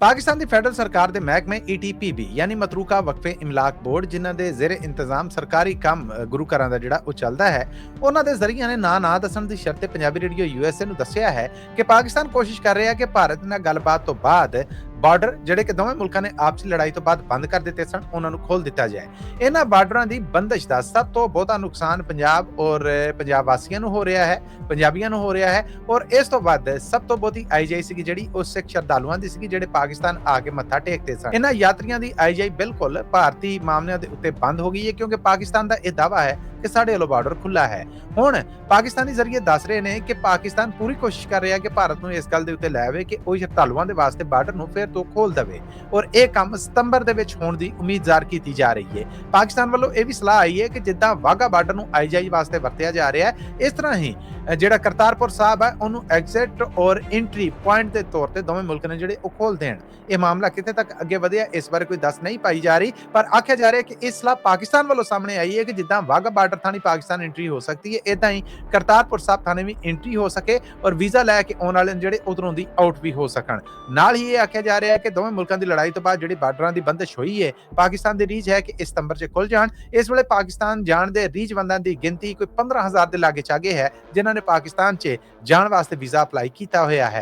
ਪਾਕਿਸਤਾਨ ਦੀ federal ਸਰਕਾਰ ਦੇ ਮਹਿਕਮੇ ETPB ਯਾਨੀ ਮਤਰੂਕਾ ਵਕਫੇ ਇਮਲਾਕ ਬੋਰਡ, ਜਿਨ੍ਹਾਂ ਦੇ ਜ਼ੇਰੇ ਇੰਤਜ਼ਾਮ ਸਰਕਾਰੀ ਕੰਮ ਗੁਰੂ ਘਰਾਂ ਦਾ ਜਿਹੜਾ ਉਹ ਚੱਲਦਾ ਹੈ, ਉਹਨਾਂ ਦੇ ਜ਼ਰੀਏ ਨੇ ਨਾਂ ਨਾ ਦੱਸਣ ਦੀ ਸ਼ਰਤ ਤੇ ਪੰਜਾਬੀ ਰੇਡੀਓ ਯੂਐਸਏ ਨੂੰ ਦੱਸਿਆ ਹੈ ਕਿ ਪਾਕਿਸਤਾਨ ਕੋਸ਼ਿਸ਼ ਕਰ ਰਿਹਾ ਕਿ ਭਾਰਤ ਨਾਲ ਗੱਲਬਾਤ ਤੋਂ ਬਾਅਦ ਬਾਰਡਰ ਜਿਹੜੇ ਕਿ ਦੋਵੇਂ ਮੁਲਕਾਂ ਨੇ ਆਪਸੀ ਲੜਾਈ ਤੋਂ ਬਾਅਦ ਬੰਦ ਕਰ ਦਿੱਤੇ ਸਨ, ਉਹਨਾਂ ਨੂੰ ਖੋਲ ਦਿੱਤਾ ਜਾਏ। ਇਹਨਾਂ ਬਾਰਡਰਾਂ ਦੀ ਬੰਦਸ਼ ਦਾ ਸਭ ਤੋਂ ਬਹੁਤਾ ਨੁਕਸਾਨ ਪੰਜਾਬ ਔਰ ਪੰਜਾਬ ਵਾਸੀਆਂ ਨੂੰ ਹੋ ਰਿਹਾ ਹੈ, ਪੰਜਾਬੀਆਂ ਨੂੰ ਹੋ ਰਿਹਾ ਹੈ ਔਰ ਇਸ ਤੋਂ ਬਾਅਦ ਸਭ ਤੋਂ ਬਹੁਤੀ ਆਈਜਾਈ ਸੀਗੀ ਜਿਹੜੀ ਉਹ ਸਿੱਖ ਸ਼ਰਧਾਲੂਆਂ ਦੀ ਸੀਗੀ, ਜਿਹੜੇ ਪਾਕਿਸਤਾਨ ਆ ਕੇ ਮੱਥਾ ਟੇਕਦੇ ਸਨ। ਇਹਨਾਂ ਯਾਤਰੀਆਂ ਦੀ ਆਈਜਾਈ ਬਿਲਕੁਲ ਭਾਰਤੀ ਮਾਮਲਿਆਂ ਦੇ ਉੱਤੇ ਬੰਦ ਹੋ ਗਈ ਹੈ ਕਿਉਂਕਿ ਪਾਕਿਸਤਾਨ ਦਾ ਇਹ ਦਾਵਾ ਹੈ ਕਿ ਸਾਡੇ ਵੱਲੋਂ ਬਾਰਡਰ ਖੁੱਲਾ ਹੈ। ਹੁਣ ਪਾਕਿਸਤਾਨੀ ਜ਼ਰੀਏ ਦੱਸ ਰਹੇ ਨੇ ਕਿ ਪਾਕਿਸਤਾਨ ਪੂਰੀ ਕੋਸ਼ਿਸ਼ ਕਰ ਰਿਹਾ ਕਿ ਭਾਰਤ ਨੂੰ ਇਸ ਗੱਲ ਦੇ ਉੱਤੇ ਲੈ ਆਵੇ ਕਿ ਉਹ ਸ਼ਰਧਾਲੂਆਂ ਦੇ ਵਾਸਤੇ ਬਾਰਡਰ ਨੂੰ ਫਿਰ ਤੋਂ ਖੋਲ ਦੇਵੇ ਔਰ ਇਹ ਕੰਮ ਸਤੰਬਰ ਦੇ ਵਿੱਚ ਹੋਣ ਦੀ ਉਮੀਦ ਜ਼ਾਹਰ ਕੀਤੀ ਜਾ ਰਹੀ ਹੈ। ਪਾਕਿਸਤਾਨ ਵੱਲੋਂ ਇਹ ਵੀ ਸਲਾਹ ਆਈ ਹੈ ਕਿ ਜਿੱਦਾਂ ਵਾਗਾ ਬਾਰਡਰ ਨੂੰ ਆਈਜਾਈ ਵਾਸਤੇ ਵਰਤਿਆ ਜਾ ਰਿਹਾ ਹੈ, ਇਸ ਤਰ੍ਹਾਂ ਹੀ ਜਿਹੜਾ ਕਰਤਾਰਪੁਰ ਸਾਹਿਬ ਹੈ, ਉਹਨੂੰ ਐਗਜ਼ਿਟ ਔਰ ਐਂਟਰੀ ਪੁਆਇੰਟ ਦੇ ਤੌਰ ਤੇ ਦੋਵੇਂ ਮੁਲਕ ਨੇ ਜਿਹੜੇ ਉਹ ਖੋਲ ਦੇਣ। ਇਹ ਮਾਮਲਾ ਕਿਤੇ ਤੱਕ ਅੱਗੇ ਵਧਿਆ, ਇਸ ਬਾਰੇ ਕੋਈ ਦੱਸ ਨਹੀਂ ਪਾਈ ਜਾ ਰਹੀ, ਪਰ ਆਖਿਆ ਜਾ ਰਿਹਾ ਕਿ ਇਹ ਸਲਾਹ ਪਾਕਿਸਤਾਨ ਵੱਲੋਂ ਸਾਹਮਣੇ ਆਈ ਹੈ ਕਿ ਜਿੱਦਾਂ ਵਾਗਾ ਬਾਰਡਰ ਥਾਣੀ ਪਾਕਿਸਤਾਨ ਐਂਟਰੀ ਹੋ ਸਕਦੀ ਹੈ। ਇਦਾਂ ਹੀ ਕਰਤਾਰਪੁਰ ਸਾਹਿਬ ਥਾਣੇ ਵੀ ਐਂਟਰੀ ਹੋ ਸਕੇ ਔਰ ਵੀਜ਼ਾ ਲੈ ਕੇ ਆਉਣ ਵਾਲੇ ਜਿਹੜੇ ਉਧਰੋਂ ਦੀ ਆਊਟ ਵੀ ਹੋ ਸਕਣ। ਨਾਲ ਹੀ ਇਹ ਆਖਿਆ ਜਾ ਰਿਹਾ ਹੈ ਕਿ ਦੋਵੇਂ ਮੁਲਕਾਂ ਦੀ ਲੜਾਈ ਤੋਂ ਬਾਅਦ ਜਿਹੜੀ ਬਾਰਡਰਾਂ ਦੀ ਬੰਦਸ਼ ਹੋਈ ਹੈ, ਪਾਕਿਸਤਾਨ ਦੀ ਰੀਜ ਹੈ ਕਿ ਇਸ ਸਤੰਬਰ 'ਚ ਖੁੱਲ ਜਾਣ। ਇਸ ਵੇਲੇ ਪਾਕਿਸਤਾਨ ਜਾਣ ਦੇ ਰੀਜਵੰਦਾਂ ਦੀ ਗਿਣਤੀ ਕੋਈ 15000 ਦੇ ਲਾਗੇ ਚਾਗੇ ਹੈ, ਜਿਨ੍ਹਾਂ ਨੇ ਪਾਕਿਸਤਾਨ 'ਚ ਜਾਣ ਵਾਸਤੇ ਵੀਜ਼ਾ ਅਪਲਾਈ ਕੀਤਾ ਹੋਇਆ ਹੈ।